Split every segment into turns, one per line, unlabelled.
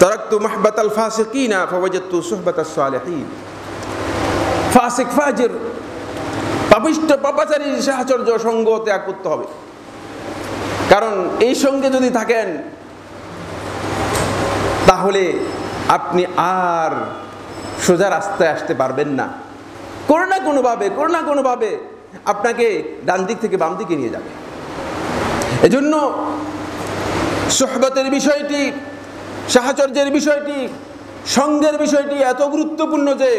তারাক্তু মাহবাতাল ফাসিকিনা ফাওয়াজাতু সুহবাতাস সালিহিন। ফাসিক ফাজির পাপিষ্ট পাপাচারী সাহচর্য সঙ্গ ত্যাগ করতে হবে। কারণ এই সঙ্গে যদি থাকেন, তাহলে আপনি আর সোজা রাস্তায় আসতে পারবেন না। কোনো না কোনোভাবে, কোনো না কোনোভাবে আপনাকে ডান দিক থেকে বাম দিকে নিয়ে যাবে। এজন্য সোহবতের বিষয়টি সাহচর্যের বিষয়টি, সঙ্গের বিষয়টি এত গুরুত্বপূর্ণ যে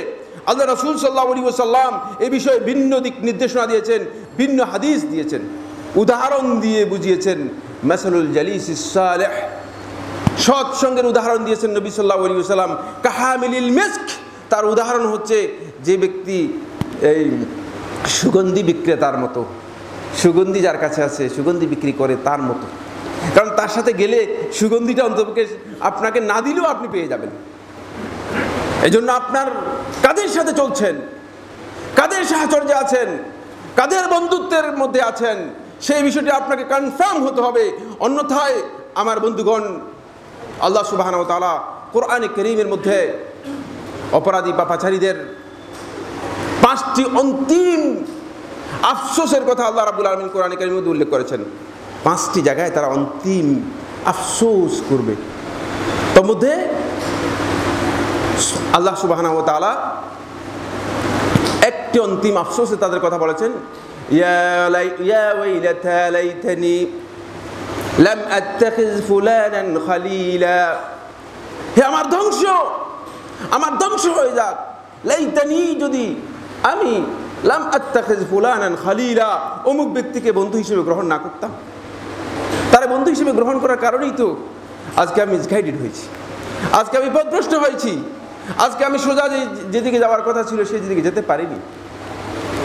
আল্লাহ রসুল সাল্লাহ আলী সাল্লাম এ বিষয়ে ভিন্ন দিক নির্দেশনা দিয়েছেন, ভিন্ন হাদিস দিয়েছেন। উদাহরণ দিয়ে বুঝিয়েছেন, মাসালুল জালিস সালেহ। সৎ সঙ্গের উদাহরণ দিয়েছেন নবী সাল্লাহ আলী সাল্লাম কাহামিলিল মেস্ক, তার উদাহরণ হচ্ছে যে ব্যক্তি এই সুগন্ধি বিক্রেতার মতো। সুগন্ধি যার কাছে আছে, সুগন্ধি বিক্রি করে তার মতো। কারণ তার সাথে গেলে সুগন্ধিটা অন্তপক্ষে আপনাকে না দিলেও আপনি পেয়ে যাবেন। এই জন্য আপনার কাদের সাথে চলছেন? কাদের সাহচর্যে আছেন? কাদের বন্ধুত্বের মধ্যে আছেন? সেই বিষয়টি আপনাকে কনফার্ম হতে হবে। অন্যথায় আমার বন্ধুগণ, আল্লাহ সুবাহ তালা কোরআনে করিমের মধ্যে অপরাধী পাপাচারীদের পাঁচটি অন্তিম আফসোসের কথা আল্লাহ রাবুল আলমিন কোরআন করিমের মধ্যে উল্লেখ করেছেন। পাঁচটি জায়গায় তারা অন্তিম আফসোস করবে। তোর মধ্যে আল্লাহ সুবাহ তালা একটি অন্তিম আফসোসে তাদের কথা বলেছেন হে আমার ধ্বংস আমার ধ্বংস হয়ে যাক। লাইতানি যদি আমি লাম আত্তাখিজ ফুলানান খালিলা, অমুক ব্যক্তিকে বন্ধু হিসেবে গ্রহণ না করতাম। তারা বন্ধু হিসেবে গ্রহণ করার কারণেই তো আজকে আমি মিসগাইডেড হয়েছি। আজকে আমি পথভ্রষ্ট হয়েছি। আজকে আমি সোজা যে যেদিকে যাওয়ার কথা ছিল সেই দিকে যেতে পারিনি।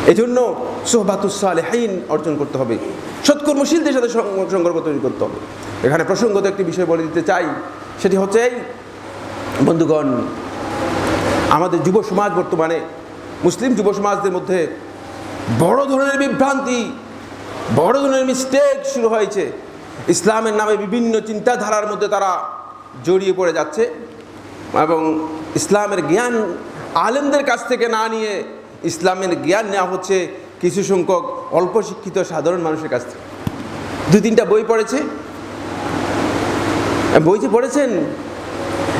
এই জন্য সোহবাতুসালেহাইন অর্জন করতে হবে। সৎকর্মশীলদের সাথে সংকল্প তৈরি করতে হবে। এখানে প্রসঙ্গত একটি বিষয় বলে দিতে চাই। সেটি হচ্ছে এই, বন্ধুগণ, আমাদের যুব সমাজ বর্তমানে, মুসলিম যুব সমাজদের মধ্যে বড় ধরনের বিভ্রান্তি, বড় ধরনের মিস্টেক শুরু হয়েছে। ইসলামের নামে বিভিন্ন চিন্তাধারার মধ্যে তারা জড়িয়ে পড়ে যাচ্ছে এবং ইসলামের জ্ঞান আলেমদের কাছ থেকে না নিয়ে ইসলামের জ্ঞান নেওয়া হচ্ছে কিছু সংখ্যক অল্প শিক্ষিত সাধারণ মানুষের কাছ থেকে। দু তিনটা বই পড়েছে। বই যে পড়েছেন?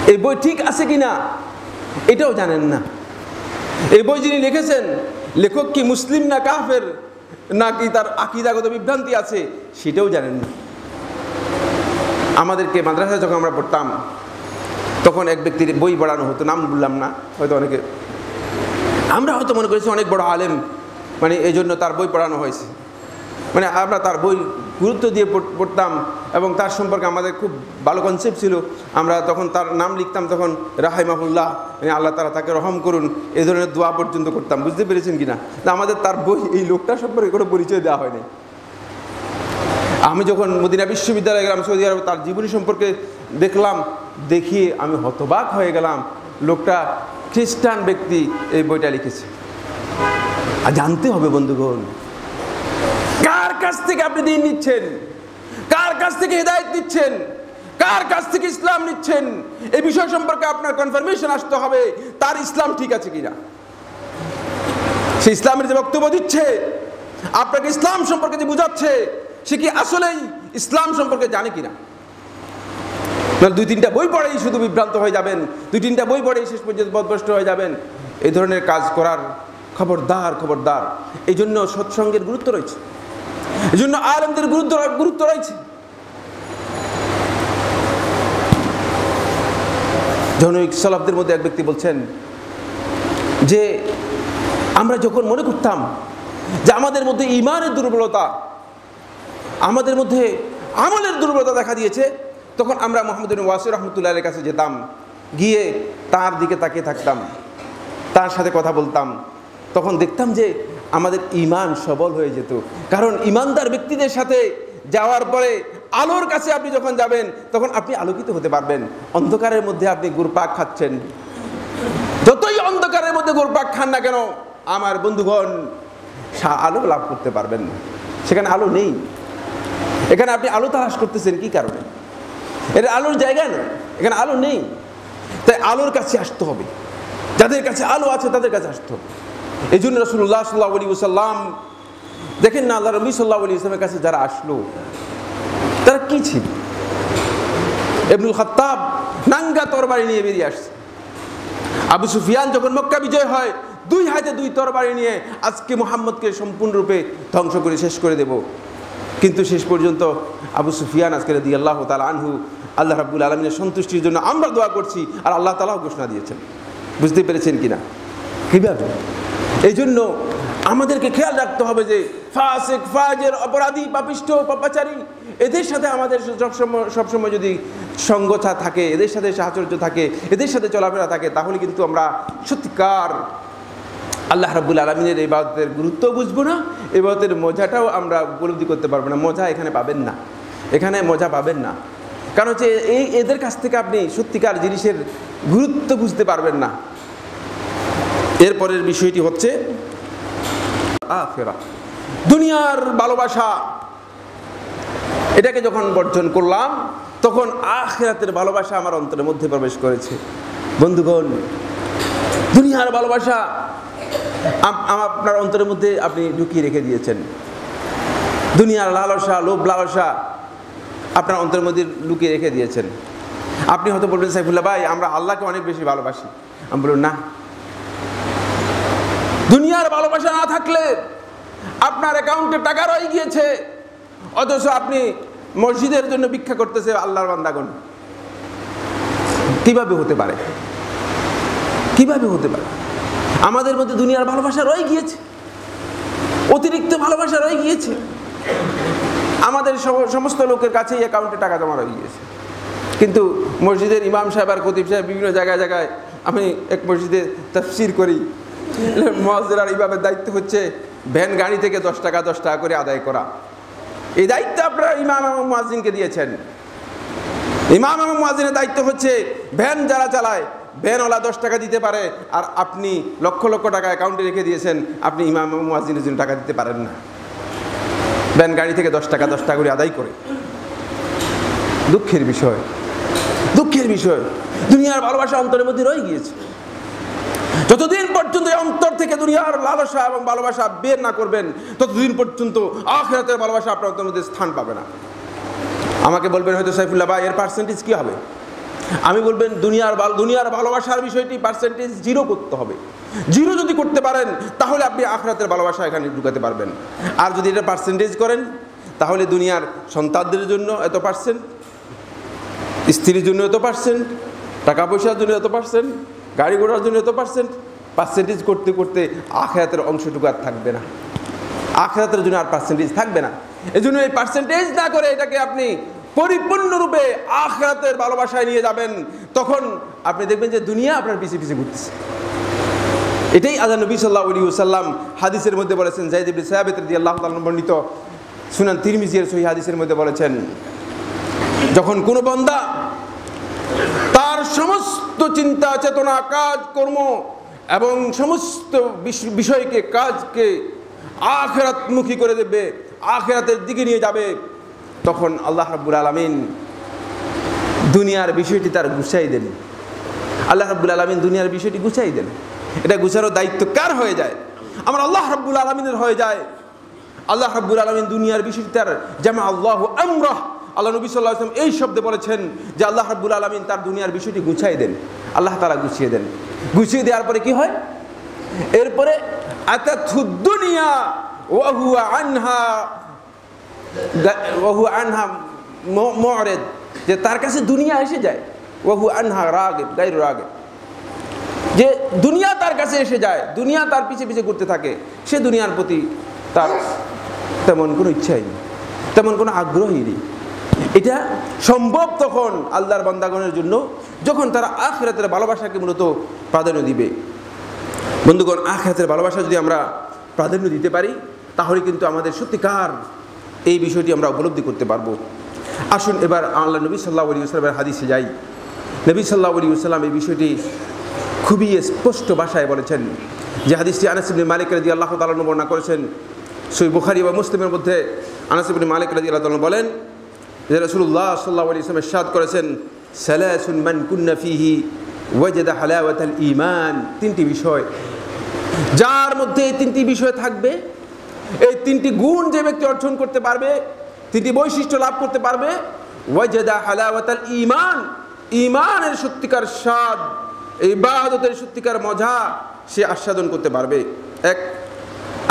এই বই ঠিক আছে কি না এটাও জানেন না। এই বই যিনি লিখেছেন, লেখক কি মুসলিম না কাফের? নাকি তার আকিদাগত বিভ্রান্তি আছে? সেটাও জানেন না। আমাদেরকে মাদ্রাসায় যখন আমরা পড়তাম, তখন এক ব্যক্তির বই পড়ানো হতো, নাম বললাম না, হয়তো অনেকে। আমরা হয়তো মনে করেছি অনেক বড় আলেম মানে এই জন্য তার বই পড়ানো হয়েছে। মানে আমরা তার বই গুরুত্ব দিয়ে পড়তাম এবং তার সম্পর্কে আমাদের খুব ভালো কনসেপ্ট ছিল। আমরা তখন তার নাম লিখতাম তখন রাহাইমাহুল্লাহ মানে আল্লাহ তারা তাকে রহম করুন এই ধরনের দোয়া পর্যন্ত করতাম। বুঝতে পেরেছেন কি কিনা আমাদের তার বই, এই লোকটা সম্পর্কে কোনো পরিচয় দেওয়া হয়নি। আমি যখন মদিনা বিশ্ববিদ্যালয়ে গেলাম, সৌদি আরব, তার জীবনী সম্পর্কে দেখলাম, দেখিয়ে আমি হতবাক হয়ে গেলাম। লোকটা খ্রিস্টান ব্যক্তি এই বইটা লিখেছে। আর জানতে হবে বন্ধুগণ, কার কাছ থেকে আপনি দিন নিচ্ছেন? কার কাছ থেকে হৃদায়ত নিচ্ছেন? কার কাছ থেকে ইসলাম নিচ্ছেন? এই বিষয় সম্পর্কে আপনার কনফার্মেশন আসতে হবে, তার ইসলাম ঠিক আছে কিনা? সে ইসলামের যে বক্তব্য দিচ্ছে, আপনাকে ইসলাম সম্পর্কে যে বুঝাচ্ছে সে কি আসলেই ইসলাম সম্পর্কে জানে কিনা? দুই, তিনটা বই পড়েই শুধু বিভ্রান্ত হয়ে যাবেন, দুই, তিনটা বই পড়েই শেষ পর্যন্ত বদভ্রষ্ট হয়ে যাবেন। এই ধরনের কাজ করার খবরদার খবরদার। এই জন্য সৎসঙ্গের গুরুত্ব রয়েছে। এই জন্য আলমদের গুরুত্ব গুরুত্ব রয়েছে। জনৈক সলাবদের মধ্যে এক ব্যক্তি বলছেন যে, আমরা যখন মনে করতাম যে আমাদের মধ্যে ইমানের দুর্বলতা আমাদের মধ্যে আমলের দুর্বলতা দেখা দিয়েছে। তখন আমরা মোহাম্মদ ওয়াসির রহমতুল্লাহের কাছে যেতাম, গিয়ে তার দিকে তাকিয়ে থাকতাম, তার সাথে কথা বলতাম। তখন দেখতাম যে আমাদের ইমান সবল হয়ে যেত। কারণ ইমানদার ব্যক্তিদের সাথে যাওয়ার পরে আলোর কাছে আপনি যখন যাবেন, তখন আপনি আলোকিত হতে পারবেন। অন্ধকারের মধ্যে আপনি গুরপাক খাচ্ছেন। যতই অন্ধকারের মধ্যে গুরপাক খান না কেন, আমার বন্ধুগণ আলো লাভ করতে পারবেন সেখানে আলো নেই। এখানে আপনি আলো তালাশ করতেছেন কি কারণে? এটা আলোর জায়গা না এখানে আলো নেই। তাই আলোর কাছে আসতে হবে। যাদের কাছে আলো আছে তাদের কাছে আসতে হবে। এই জন্য রসুল্লাহ সাল্লাহ আলী সাল্লাম দেখেন না আল্লাহ রবি সাল্লাহ আলী ইসলামের কাছে যারা আসলো, তারা কি ছিল? এবনুল খত্তাব নাঙ্গা তরবারি নিয়ে বেরিয়ে আসছে। আবু সুফিয়ান যখন মক্কা বিজয় হয়, দুই হাতে দুই তরবারি নিয়ে আজকে মোহাম্মদকে সম্পূর্ণরূপে ধ্বংস করে শেষ করে দেব। কিন্তু শেষ পর্যন্ত আবু সুফিয়ান আজকে দি আল্লাহ তালা আনহু আল্লাহ রাবুল আলমিনের সন্তুষ্টির জন্য আমরা দোয়া করছি আর আল্লাহ তালাও ঘোষণা দিয়েছেন। বুঝতে পেরেছেন কিনা? কীভাবে? এই জন্য আমাদেরকে খেয়াল রাখতে হবে যে ফাসেক ফাজের অপরাধী পাপিষ্ঠ পাপাচারী এদের সাথে আমাদের সবসময় সবসময় যদি সঙ্গতা থাকে এদের সাথে সাহচর্য থাকে এদের সাথে চলাফেরা থাকে তাহলে কিন্তু আমরা সত্যিকার আল্লাহ রাবুল আলমিনের এই বাদতের গুরুত্ব বুঝব না এই মজাটাও আমরা উপলব্ধি করতে পারব না। মজা এখানে পাবেন না। এখানে মজা পাবেন না। কারণ হচ্ছে এই এদের কাছ থেকে আপনি সত্যিকার জিনিসের গুরুত্ব বুঝতে পারবেন না। এরপরের বিষয়টি হচ্ছে আখেরা দুনিয়ার ভালোবাসা। এটাকে যখন বর্জন করলাম, তখন আখেরাতের ভালোবাসা আমার অন্তরের মধ্যে প্রবেশ করেছে। বন্ধুগণ, দুনিয়ার ভালোবাসা আপনার অন্তরের মধ্যে আপনি ঢুকিয়ে রেখে দিয়েছেন। দুনিয়ার লালসা, লোভ লালসা আপনার অন্তরের মধ্যে লুকিয়ে রেখে দিয়েছেন। আপনি হয়তো বলবেন, সাইফুল্লাহ ভাই, আমরা আল্লাহকে অনেক বেশি ভালোবাসি। আমি বলুন না। দুনিয়ার ভালোবাসা না থাকলে আপনার অ্যাকাউন্টে টাকা রয়ে গিয়েছে। অথচ আপনি মসজিদের জন্য ভিক্ষা করতেছে আল্লাহর বান্দাগণ। কীভাবে হতে পারে? কীভাবে হতে পারে? আমাদের মধ্যে দুনিয়ার ভালোবাসা রয়ে গিয়েছে। অতিরিক্ত ভালোবাসা রয়ে গিয়েছে। আমাদের সমস্ত লোকের কাছেই অ্যাকাউন্টে টাকা জমা রয়ে গিয়েছে। কিন্তু মসজিদের ইমাম সাহেব আর খতিব সাহেব বিভিন্ন জায়গায় জায়গায় আমি এক মসজিদে তফসির করি। মহাজেরার ইমামের দায়িত্ব হচ্ছে ভ্যান গাড়ি থেকে দশ টাকা দশ টাকা করে আদায় করা। এই দায়িত্ব আপনারা ইমাম এবং মহাজিনকে দিয়েছেন। ইমাম এবং মহাজিনের দায়িত্ব হচ্ছে ভ্যান যারা চালায় ভ্যানওয়ালা দশ টাকা দিতে পারে আর আপনি লক্ষ লক্ষ টাকা অ্যাকাউন্টে রেখে দিয়েছেন, আপনি ইমাম এবং জন্য টাকা দিতে পারেন না। ভ্যান গাড়ি থেকে দশ টাকা দশ টাকা করে আদায় করে। দুঃখের বিষয় দুঃখের বিষয়। দুনিয়ার ভালোবাসা অন্তরের মধ্যে রয়ে গিয়েছে। যতদিন পর্যন্ত অন্তর থেকে দুনিয়ার লালসা এবং ভালোবাসা বের না করবেন, ততদিন পর্যন্ত আখেরাতের ভালোবাসা আপনার মধ্যে স্থান পাবে না। আমাকে বলবেন হয়তো সাইফুল্লাহ ভাই, এর পার্সেন্টেজ কী হবে? আমি বলবেন দুনিয়ার দুনিয়ার ভালোবাসার বিষয়টি পার্সেন্টেজ জিরো করতে হবে। জিরো যদি করতে পারেন, তাহলে আপনি আখরাতের ভালোবাসা এখানে ঢুকাতে পারবেন। আর যদি এটা পার্সেন্টেজ করেন, তাহলে দুনিয়ার সন্তানদের জন্য এত পার্সেন্ট স্ত্রীর জন্য এত পার্সেন্ট টাকা পয়সার জন্য এত পার্সেন্ট গাড়ি ঘোড়ার জন্য এত পার্সেন্ট পার্সেন্টেজ করতে করতে আখেরাতের অংশটুকু আর থাকবে না। আখেরাতের জন্য আর পার্সেন্টেজ থাকবে না। এই জন্য এই পার্সেন্টেজ না করে এটাকে আপনি পরিপূর্ণরূপে আখরাতের ভালোবাসায় নিয়ে যাবেন, তখন আপনি দেখবেন যে দুনিয়া আপনার পিছিয়ে পিছিয়ে ঘুরতেছে। এটাই আজা নবী সাল্লাহ আলী সাল্লাম হাদিসের মধ্যে বলেছেন জাইদিব সাহাবেদ রদি আল্লাহ বর্ণিত সুনান তিরমিজিয়ার সহি হাদিসের মধ্যে বলেছেন, যখন কোনো বন্দা তার সমস্ত চিন্তা, চেতনা, কাজ, কর্ম এবং সমস্ত বিষয়কে, কাজকে আখেরাতমুখী করে দেবে, আখেরাতের দিকে নিয়ে যাবে তখন আল্লাহ রাব্বুল আলমিন দুনিয়ার বিষয়টি তার গুছাই দেন। আল্লাহ রাব্বুল আলমিন দুনিয়ার বিষয়টি গুছাই দেন। এটা গুছানোর দায়িত্ব কার হয়ে যায়? আমার আল্লাহ রাব্বুল আলমিনের হয়ে যায়। আল্লাহ রাব্বুল আলমিন দুনিয়ার বিষয়টি তার যেমন আল্লাহ আমরাহ। আল্লাহ নবী সাল্লাহ আসলাম এই শব্দে বলেছেন যে আল্লাহ রাব্বুল আলমিন তার দুনিয়ার বিষয়টি গুছাই দেন। আল্লাহ তালা গুছিয়ে দেন। গুছিয়ে দেওয়ার পরে কি হয়? এরপরে দুনিয়া ওয়াহুয়া আনহা যে তার কাছে দুনিয়া এসে যায়। ওহু আনহা রাগে গাইর রাগে যে দুনিয়া তার কাছে এসে যায়, দুনিয়া তার পিছে পিছে ঘুরতে থাকে, সে দুনিয়ার প্রতি তার তেমন কোনো ইচ্ছাই নেই, তেমন কোনো আগ্রহই নেই। এটা সম্ভব তখন আল্লাহর বন্দাগণের জন্য, যখন তারা আখরাতের ভালোবাসাকে মূলত প্রাধান্য দিবে। বন্ধুগণ, আখরাতের ভালোবাসা যদি আমরা প্রাধান্য দিতে পারি, তাহলে কিন্তু আমাদের সত্যিকার এই বিষয়টি আমরা উপলব্ধি করতে পারব। আসুন এবার আল্লাহ নবী সাল্লাহ আলী সাল্লামের হাদিসে যাই। নবী সাল্লাহ আলী সাল্লাম এই বিষয়টি খুবই স্পষ্ট ভাষায় বলেছেন। যে হাদিসটি আনাসিবনী মালিক রাজি আল্লাহ তালন বর্ণনা করেছেন। সই বুখারি বা মুসলিমের মধ্যে আনাসিবনী মালিক রাজি আল্লাহ তালন বলেন যে রসুল্লাহ সাল্লাহ আলী ইসলামের সাদ করেছেন, সালাসুন মান কুন্না ফিহি ওয়াজেদা হালাওয়াতাল ইমান তিনটি বিষয়। যার মধ্যে এই তিনটি বিষয় থাকবে এই তিনটি গুণ যে ব্যক্তি অর্জন করতে পারবে, তিনটি বৈশিষ্ট্য লাভ করতে পারবে, ওয়াজেদা হালাওয়াতাল ইমান ইমানের সত্যিকার স্বাদ, ইবাদতের সত্যিকার মজা সে আস্বাদন করতে পারবে। এক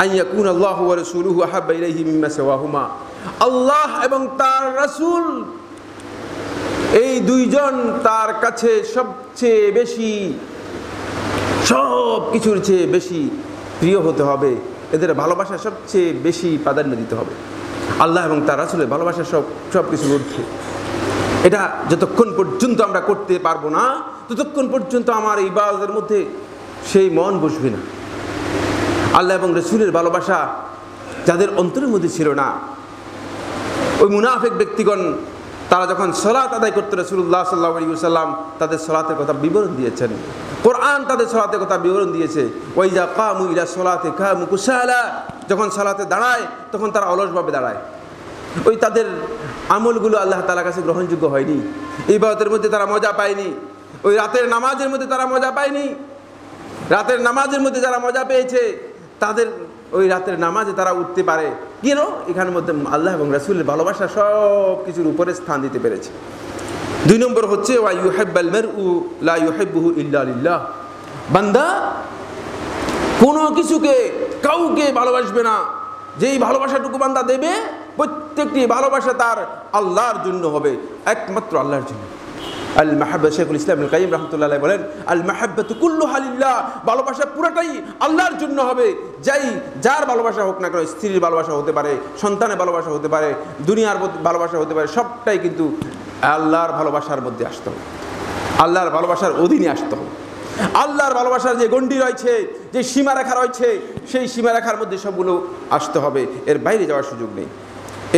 আইয়াকুন আল্লাহ রাসূলুহু আহাব্বা ইলাইহি মিম্মা সাওয়াহুমা। আল্লাহ এবং তার রাসূল, এই দুইজন তার কাছে সবচেয়ে বেশি সব কিছুর চেয়ে বেশি প্রিয় হতে হবে। এদের ভালোবাসা সবচেয়ে বেশি প্রাধান্য দিতে হবে। আল্লাহ এবং তার রাসূলের ভালোবাসা সব সব কিছুর ঊর্ধ্বে। এটা যতক্ষণ পর্যন্ত আমরা করতে পারব না, ততক্ষণ পর্যন্ত আমার এই বাজের মধ্যে সেই মন বসবে না। আল্লাহ এবং রসুলের ভালোবাসা যাদের অন্তরের মধ্যে ছিল না, ওই মুনাফেক ব্যক্তিগণ, তারা যখন সলাৎ আদায় করতে রসুল্লাহ সাল্লাহ সাল্লাম তাদের সলাতের কথা বিবরণ দিয়েছেন। কোরআন তাদের সলাতে কথা বিবরণ দিয়েছে। ওইজা কামু ইলা সলাতে কামু কুসালা। যখন সলাতে দাঁড়ায়, তখন তারা অলসভাবে দাঁড়ায়। ওই তাদের আমলগুলো আল্লাহ তালার কাছে গ্রহণযোগ্য হয়নি। এই বাতের মধ্যে তারা মজা পায়নি। ওই রাতের নামাজের মধ্যে তারা মজা পায়নি। রাতের নামাজের মধ্যে যারা মজা পেয়েছে, তাদের ওই রাতের নামাজে তারা উঠতে পারে। কেন? এখানের মধ্যে আল্লাহ এবং রাসুলের ভালোবাসা সব কিছুর উপরে স্থান দিতে পেরেছে। দুই নম্বর হচ্ছে, ওয়া ইউহেব্বাল মের উ লা ইউহেব্বুহু ইল্লা বান্দা কোনো কিছুকে, কাউকে ভালোবাসবে না। যেই ভালোবাসাটুকু বান্দা দেবে, প্রত্যেকটি ভালোবাসা তার আল্লাহর জন্য হবে, একমাত্র আল্লাহর জন্য। আল মাহাব্বা শেখুল ইসলাম কাইম রহমতুল্লাহ বলেন, আল মাহাব্বা কুল্লু হালিল্লাহ ভালোবাসা পুরোটাই আল্লাহর জন্য হবে। যাই, যার ভালোবাসা হোক না কেন, স্ত্রীর ভালোবাসা হতে পারে, সন্তানের ভালোবাসা হতে পারে, দুনিয়ার ভালোবাসা হতে পারে, সবটাই কিন্তু আল্লাহর ভালোবাসার মধ্যে আসতে হবে। আল্লাহর ভালোবাসার অধীনে আসতে হবে। আল্লাহর ভালোবাসার যে গণ্ডি রয়েছে, যে সীমারেখা রয়েছে, সেই সীমারেখার মধ্যে সবগুলো আসতে হবে। এর বাইরে যাওয়ার সুযোগ নেই।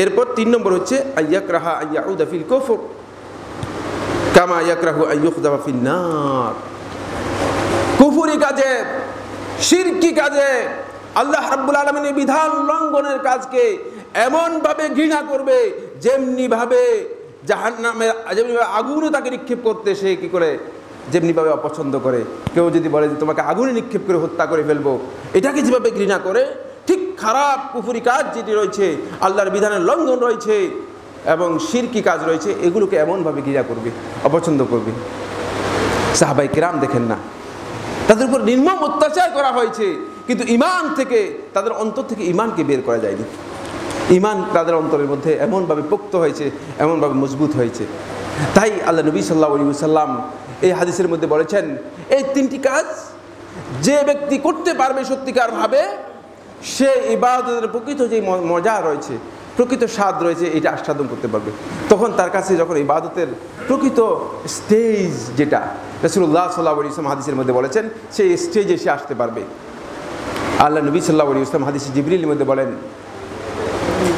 এরপর তিন নম্বর হচ্ছে, আইয়াকরাহা আইয়াউদা ফিল কফর, কামা ইয়াকরাহু আইয়ুখদাফা ফিন্নার কুফুরি কাজে শিরকি কাজে, আল্লাহ রাব্বুল আলামিনের বিধান লঙ্ঘনের কাজকে এমনভাবে ঘৃণা করবে, যেমনিভাবে জাহান্নামের যেমনিভাবে আগুনে তাকে নিক্ষেপ করতে সে কী করে যেমনিভাবে অপছন্দ করে। কেউ যদি বলে যে, তোমাকে আগুনে নিক্ষেপ করে হত্যা করে ফেলব। এটাকে যেভাবে ঘৃণা করে, ঠিক খারাপ কুফুরি কাজ যেটি রয়েছে, আল্লাহর বিধানের লঙ্ঘন রয়েছে এবং শিরকি কাজ রয়েছে, এগুলোকে এমনভাবে ঘৃণা করবে, অপছন্দ করবে। সাহাবাই কিরাম দেখেন না। তাদের উপর নির্মম অত্যাচার করা হয়েছে, কিন্তু ইমান থেকে, তাদের অন্তর থেকে ইমানকে বের করা যায়নি। ইমান তাদের অন্তরের মধ্যে এমনভাবে পোক্ত হয়েছে, এমনভাবে মজবুত হয়েছে। তাই আল্লাহ নবী সাল্লাহ সাল্লাম এই হাদিসের মধ্যে বলেছেন, এই তিনটি কাজ যে ব্যক্তি করতে পারবে সত্যিকারভাবে সে ইবাদতের প্রকৃত যে মজা রয়েছে, প্রকৃত স্বাদ রয়েছে, এটা আস্বাদন করতে পারবে। তখন তার কাছে যখন ইবাদতের প্রকৃত স্টেজ যেটা রসুল্লাহ সাল্লাহ ইসলাম হাদিসের মধ্যে বলেছেন, সেই স্টেজে সে আসতে পারবে। আল্লাহ নবী সাল্লাহ ইসলাম হাদিস জিবরিলের মধ্যে বলেন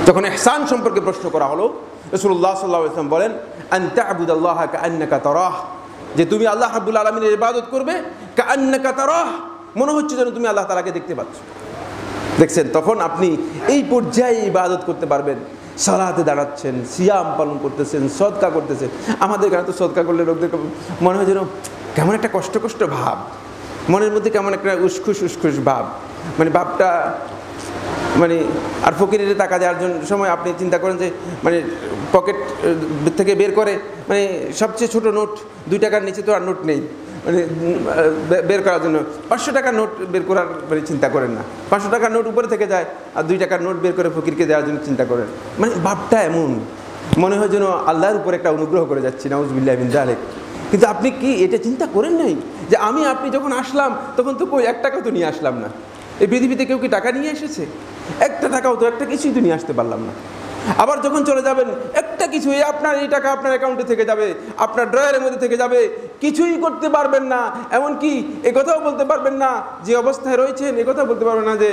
যখন এহসান সম্পর্কে প্রশ্ন করা হলো রসুল্লাহ সাল্লাহ ইসলাম বলেন আন্তা আবুদাল্লাহ কান্নাকা তরাহ। যে তুমি আল্লাহ হাবুল আলমিনের ইবাদত করবে কান্নাকা তরাহ। মনে হচ্ছে যেন তুমি আল্লাহ তালাকে দেখতে পাচ্ছ। দেখছেন, তখন আপনি এই পর্যায়ে ইবাদত করতে পারবেন। সালাতে দাঁড়াচ্ছেন, সিয়াম পালন করতেছেন, সদকা করতেছেন। আমাদের এখানে তো সদকা করলে লোকদের মনে হয় যেন কেমন একটা কষ্ট কষ্ট ভাব। মনের মধ্যে কেমন একটা উসখুস উসখুস ভাব। মানে ভাবটা মানে আর ফকিরের টাকা দেওয়ার জন্য সময় আপনি চিন্তা করেন যে মানে পকেট থেকে বের করে মানে সবচেয়ে ছোট নোট, দুই টাকার নিচে তো আর নোট নেই। মানে বের করার জন্য। পাঁচশো টাকার নোট বের করার মানে চিন্তা করেন না। পাঁচশো টাকার নোট উপরে থেকে যায়, আর দুই টাকার নোট বের করে ফকিরকে দেওয়ার জন্য চিন্তা করেন। মানে ভাবটা এমন। মনে হয় যেন আল্লাহর উপর একটা অনুগ্রহ করে যাচ্ছি, নাউজবিল্লাহ বিন জালেক কিন্তু আপনি কি এটা চিন্তা করেন নাই? যে আমি, আপনি যখন আসলাম, তখন তো কই, এক টাকা তো নিয়ে আসলাম না। এই পৃথিবীতে কেউ কি টাকা নিয়ে এসেছে? একটা টাকাও তো একটা কিছুই তো নিয়ে আসতে পারলাম না। আবার যখন চলে যাবেন, একটা কিছু আপনার এই টাকা আপনার অ্যাকাউন্টে থেকে যাবে, আপনার ড্রয়ারের মধ্যে থেকে যাবে, কিছুই করতে পারবেন না। এমনকি এ কথাও বলতে পারবেন না যে অবস্থায় রয়েছেন, এ কথা বলতে পারবেন না যে,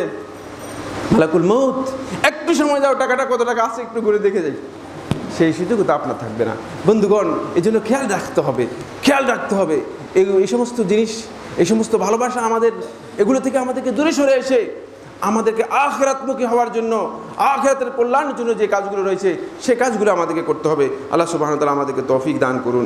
মালাকুল মৌত একটু সময় যাও টাকাটা কত টাকা আছে একটু ঘুরে দেখে যাই। সেই সুযোগ তো আপনার থাকবে না। বন্ধুগণ এই জন্য খেয়াল রাখতে হবে, খেয়াল রাখতে হবে। এই সমস্ত জিনিস এই সমস্ত ভালোবাসা আমাদের, এগুলো থেকে আমাদেরকে দূরে সরে এসে আমাদেরকে আখরাতমুখী হওয়ার জন্য, আখরাতের কল্যাণের জন্য যে কাজগুলো রয়েছে, সে কাজগুলো আমাদেরকে করতে হবে। আল্লাহ সুবাহ আমাদেরকে তফিক দান করুন।